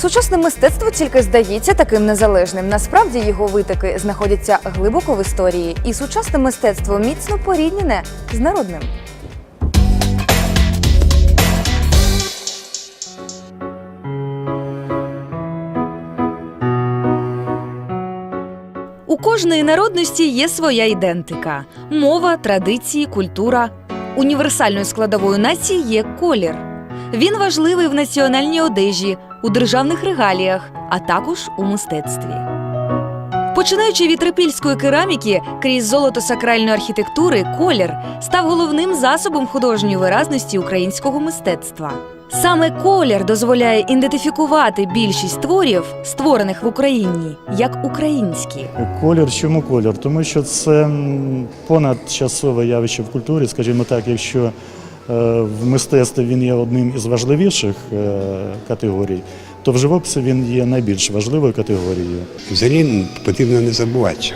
Сучасне мистецтво тільки здається таким незалежним. Насправді його витоки знаходяться глибоко в історії, і сучасне мистецтво міцно поріднене з народним. У кожної народності є своя ідентика: мова, традиції, культура. Універсальною складовою нації є колір. Він важливий в національній одежі, у державних регаліях, а також у мистецтві. Починаючи від трипільської кераміки, крізь золото сакральної архітектури, колір став головним засобом художньої виразності українського мистецтва. Саме колір дозволяє ідентифікувати більшість творів, створених в Україні, як українські. Колір, чому колір? Тому що це понадчасове явище в культурі, скажімо так, якщо в мистецтві він є одним із важливіших е, категорій, то в живописі він є найбільш важливою категорією. Взагалі потрібно не забувати, що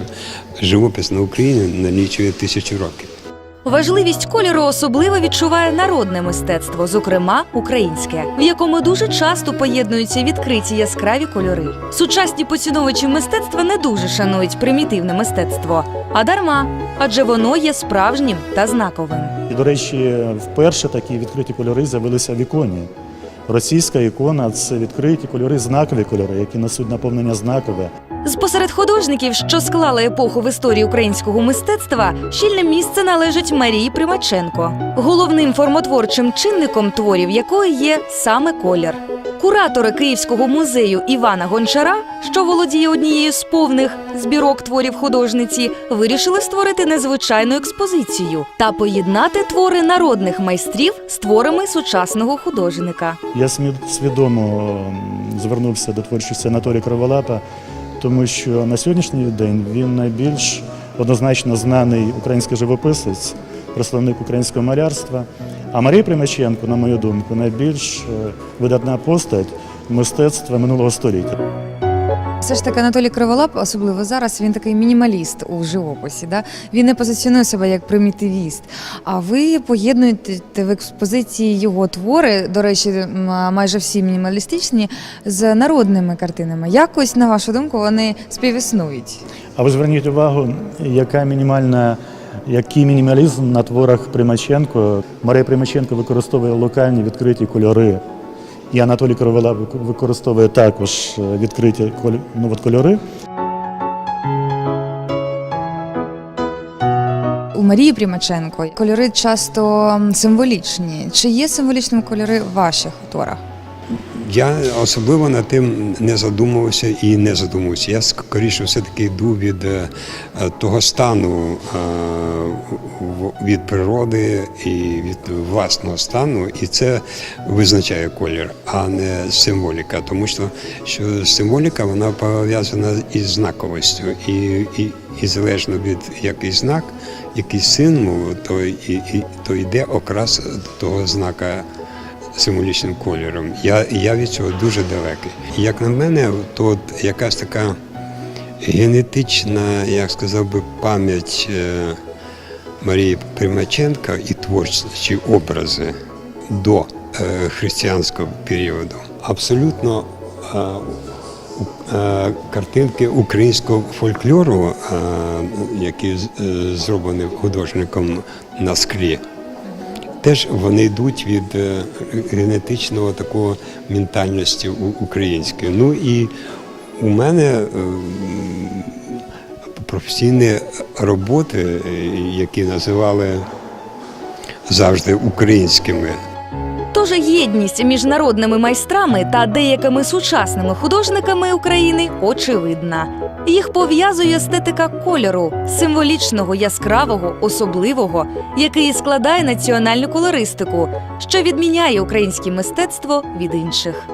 живопис на Україні налічує тисячу років. Важливість кольору особливо відчуває народне мистецтво, зокрема українське, в якому дуже часто поєднуються відкриті яскраві кольори. Сучасні поціновувачі мистецтва не дуже шанують примітивне мистецтво, а дарма, адже воно є справжнім та знаковим. І, до речі, вперше такі відкриті кольори з'явилися в іконі. Російська ікона це відкриті кольори, знакові кольори, які несуть наповнення знакове. З посеред художників, що склали епоху в історії українського мистецтва, щільне місце належить Марії Примаченко, головним формотворчим чинником творів якої є саме колір. Куратори Київського музею Івана Гончара, що володіє однією з повних збірок творів художниці, вирішили створити незвичайну експозицію та поєднати твори народних майстрів з творами сучасного художника. Я свідомо звернувся до творчості Анатолія Криволапа, тому що на сьогоднішній день він найбільш однозначно знаний український живописець, представник українського малярства. А Марія Примаченко, на мою думку, найбільш е, видатна постать мистецтва минулого століття. Все ж таки Анатолій Криволап, особливо зараз, він такий мінімаліст у живописі. Да? Він не позиціонує себе як примітивіст. А ви поєднуєте в експозиції його твори, до речі, майже всі мінімалістичні, з народними картинами. Якось, на вашу думку, вони співіснують. А ви зверніть увагу, яка мінімальна, який мінімалізм на творах Примаченко. Марія Примаченко використовує локальні відкриті кольори. І Анатолій Кривола використовує також е, відкриті ну, от кольори. У Марії Примаченко кольори часто символічні. Чи є символічними кольори в ваших творах? Я особливо над тим не задумувався і не задумувався. Я скоріше все-таки йду від е, того стану е, від природи і від власного стану, і це визначає колір, а не символіка. Тому що, що символіка вона пов'язана із знаковістю, і, і, і залежно від який знак, який символ, то і, і то йде окрас того знака символічним кольором. Я, я від цього дуже далекий. Як на мене, то от якась така генетична, як сказав би, пам'ять е, Марії Примаченка і творчі образи до е, християнського періоду. Абсолютно е, е, картинки українського фольклору, які зроблені художником на склі теж вони йдуть від генетичного такого ментальності української. Ну і у мене професійні роботи, е, які називали завжди українськими. Тож єдність між народними майстрами та деякими сучасними художниками України очевидна. Їх пов'язує естетика кольору, символічного, яскравого, особливого, який складає національну колористику, що відміняє українське мистецтво від інших.